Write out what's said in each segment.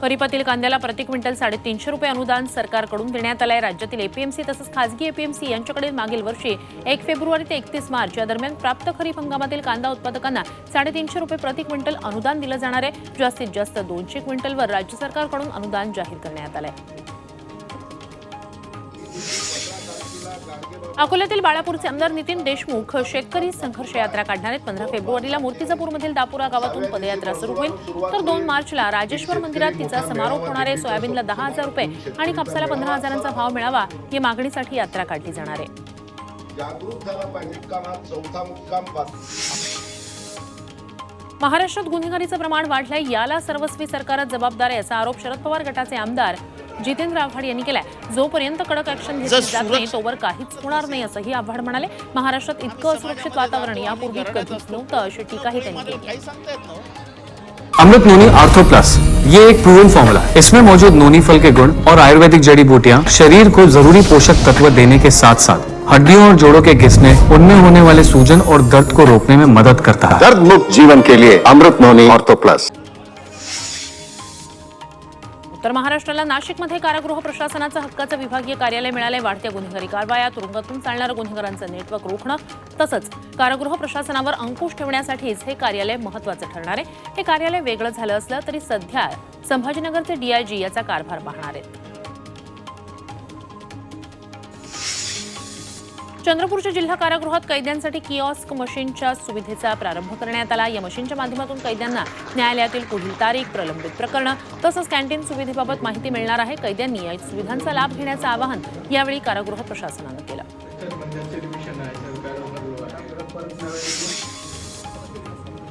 खरीपातील कांद्याला प्रति क्विंटल साडेतीनशे रुपये अनुदान सरकारकडून देण्यात आलं आहे राज्यातील एपीएमसी तसंच खासगी एपीएमसी यांच्याकडे मागील वर्षी एक फेब्रुवारी ते एकतीस मार्च या दरम्यान प्राप्त खरीप हंगामातील कांदा उत्पादकांना साडेतीनशे रुपये प्रति क्विंटल अनुदान दिलं जाणार आहे. जास्तीत जास्त दोनशे क्विंटलवर राज्य सरकारकडून अनुदान जाहीर करण्यात आलं आहे अकोल्यातील बाळापूरचे आमदार नितीन देशमुख शेतकरी संघर्ष यात्रा काढणार आहेत. पंधरा फेब्रुवारीला मूर्तिजापूरमधील दापुरा गावातून पदयात्रा सुरू होईल. तर दोन मार्चला राजेश्वर मंदिरात तिचा समारोप होणार आहे. सोयाबीनला दहा हजार रुपये आणि कापसाला पंधरा हजारांचा भाव मिळावा या मागणीसाठी यात्रा काढली जाणार आहे. महाराष्ट्रात गुन्हेगारीचं प्रमाण वाढलंय. याला सर्वस्वी सरकारच जबाबदार आहे असा आरोप शरद पवार गटाचे आमदार जितेंद्र आव्हाड यांनी केलाय. जोपर्यंत कडक ऍक्शन घेतली जात नाही तोवर काहीच होणार नाही असंही आव्हाड म्हणाले. महाराष्ट्रात इतकं असुरक्षित वातावरण यापूर्वी कधीच नव्हतं अशी टीकाही त्यांनी केली. अमृत नोनी आर्थो प्लस ये एक प्रूवन फॉर्मूला है। इसमें मौजूद नोनी फल के गुण और आयुर्वेदिक जड़ी बूटियाँ शरीर को ज़रूरी पोषक तत्व देने के साथ साथ हड्डियों और जोड़ों के घिसने उनमें होने वाले सूजन और दर्द को रोकने में मदद करता है। दर्द मुक्त जीवन के लिए अमृत नोनी ऑर्थो प्लस उत्तर महाराष्ट्राला नाशिकमध्ये कारागृह प्रशासनाचं हक्काचं विभागीय कार्यालय मिळाले वाढत्या गुन्हेगारी कारवाया तुरुंगातून चालणाऱ्या गुन्हेगारांचं नेटवर्क रोखणं तसंच कारागृह प्रशासनावर अंकुश ठेवण्यासाठीच हे कार्यालय महत्वाचं ठरणार आहे. हे कार्यालय वेगळं झालं असलं तरी सध्या संभाजीनगरचे डीआयजी याचा कारभार पाहणार आहेत. चंद्रपूरच्या जिल्हा कारागृहात कैद्यांसाठी किऑस्क मशीनच्या सुविधेचा प्रारंभ करण्यात आला. या मशीनच्या माध्यमातून कैद्यांना न्यायालयातील पुढील तारीख प्रलंबित प्रकरणं तसंच कॅन्टीन सुविधेबाबत माहिती मिळणार आहे. कैद्यांनी या सुविधांचा लाभ घेण्याचं आवाहन यावेळी कारागृह प्रशासनानं केलं.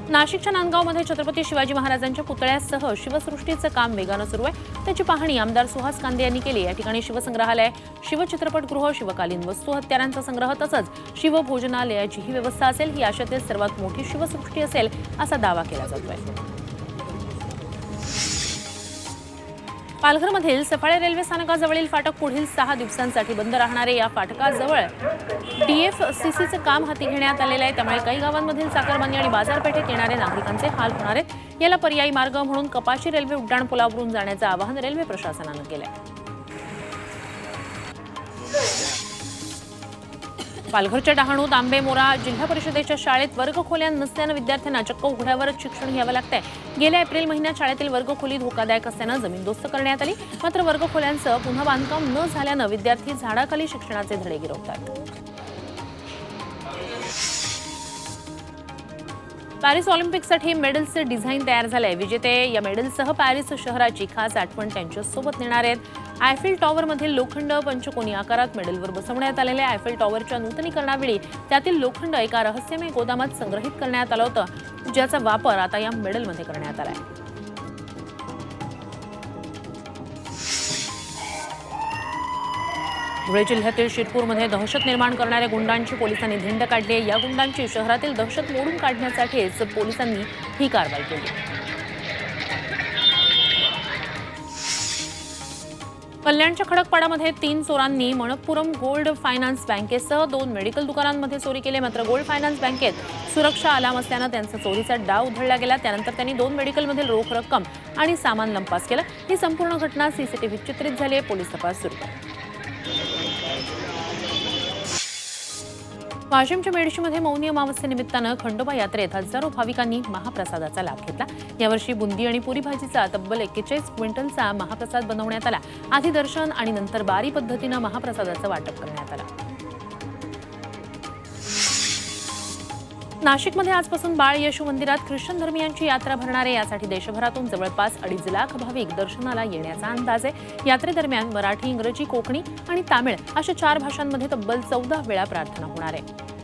नाशिकच्या नांदगावमध्ये छत्रपती शिवाजी महाराजांच्या पुतळ्यासह शिवसृष्टीचं काम वेगानं सुरू आहे. त्याची पाहणी आमदार सुहास कांदे यांनी केली. या ठिकाणी शिवसंग्रहालय शिवचित्रपटगृह शिवकालीन वस्तू हत्यारांचा संग्रह तसंच शिवभोजनालयाचीही व्यवस्था असेल. ही आशातील सर्वात मोठी शिवसृष्टी असेल असा दावा केला जातोय. पालघरमधील सफाळे रेल्वे स्थानकाजवळील फाटक पुढील सहा दिवसांसाठी बंद राहणारे या फाटकाजवळ डीएफसीसीचं काम हाती घेण्यात आलेलं आहे. त्यामुळे काही गावांमधील चाकरमानी आणि बाजारपेठेत येणाऱ्या नागरिकांचे हाल होणार आहेत. याला पर्यायी मार्ग म्हणून कपाशी रेल्वे उड्डाणपुलावरून जाण्याचं आवाहन रेल्वे प्रशासनानं केलं आहे पालघरच्या डहाणूत आंबेमोरा जिल्हा परिषदेच्या शाळेत वर्गखोल्या नसल्यानं विद्यार्थ्यांना चक्क उघड्यावरच शिक्षण घ्यावं लागतंय. गेल्या एप्रिल महिन्यात शाळेतील वर्गखोली धोकादायक असल्यानं जमीनदोस्त करण्यात आली. मात्र वर्गखोल्यांचं पुन्हा बांधकाम न झाल्यानं विद्यार्थी झाडाखाली शिक्षणाचे धडे गिरवतात. पॅरिस ऑलिम्पिकसाठी मेडल्सचे डिझाईन तयार झालंय. विजेते या मेडलसह पॅरिस शहराची खास आठवण त्यांच्यासोबत नेणार आहेत. आयफिल टॉवरमधील लोखंड पंचकोनी आकारात मेडलवर बसवण्यात आलेले आयफिल टॉवरच्या नूतनीकरणावेळी त्यातील लोखंड एका रहस्यमय गोदामात संग्रहित करण्यात आलं होतं ज्याचा वापर आता या मेडलमध्ये करण्यात आला आहे धुळे जिल्ह्यातील शिरपूरमध्ये दहशत निर्माण करणाऱ्या गुंडांची पोलिसांनी धिंड काढली आहे. या गुंडांची शहरातील दहशत मोडून काढण्यासाठीच पोलिसांनी ही कारवाई केली. कल्याणच्या खडकपाडामध्ये तीन चोरांनी मणप्पुरम गोल्ड फायनान्स बँकेसह दोन मेडिकल दुकानांमध्ये चोरी केली. मात्र गोल्ड फायनान्स बँकेत सुरक्षा अलाम असल्यानं त्यांचा चोरीचा डाव उधळला गेला. त्यानंतर त्यांनी दोन मेडिकलमधील रोख रक्कम आणि सामान लंपास केलं. ही संपूर्ण घटना सीसीटीव्हीत चित्रित झाली आहे. पोलीस तपास सुरू वाशिमच्या मेडशीमध्ये मौनी अमावस्येनिमित्तानं खंडोबा यात्रेत हजारो भाविकांनी महाप्रसादाचा लाभ घेतला. यावर्षी बुंदी आणि पुरी भाजीचा तब्बल एक्केचाळीस क्विंटलचा महाप्रसाद बनवण्यात आला. आधी दर्शन आणि नंतर बारी पद्धतीनं महाप्रसादाचं वाटप करण्यात आलं. नाशिकमध्ये आजपासून बाळ येशू मंदिरात ख्रिश्चन धर्मियांची यात्रा भरणार आहे. यासाठी देशभरातून जवळपास अडीच लाख भाविक दर्शनाला येण्याचा अंदाज आहे. यात्रेदरम्यान मराठी इंग्रजी कोकणी आणि तामिळ अशा चार भाषांमध्ये तब्बल चौदा वेळा प्रार्थना होणार आहे.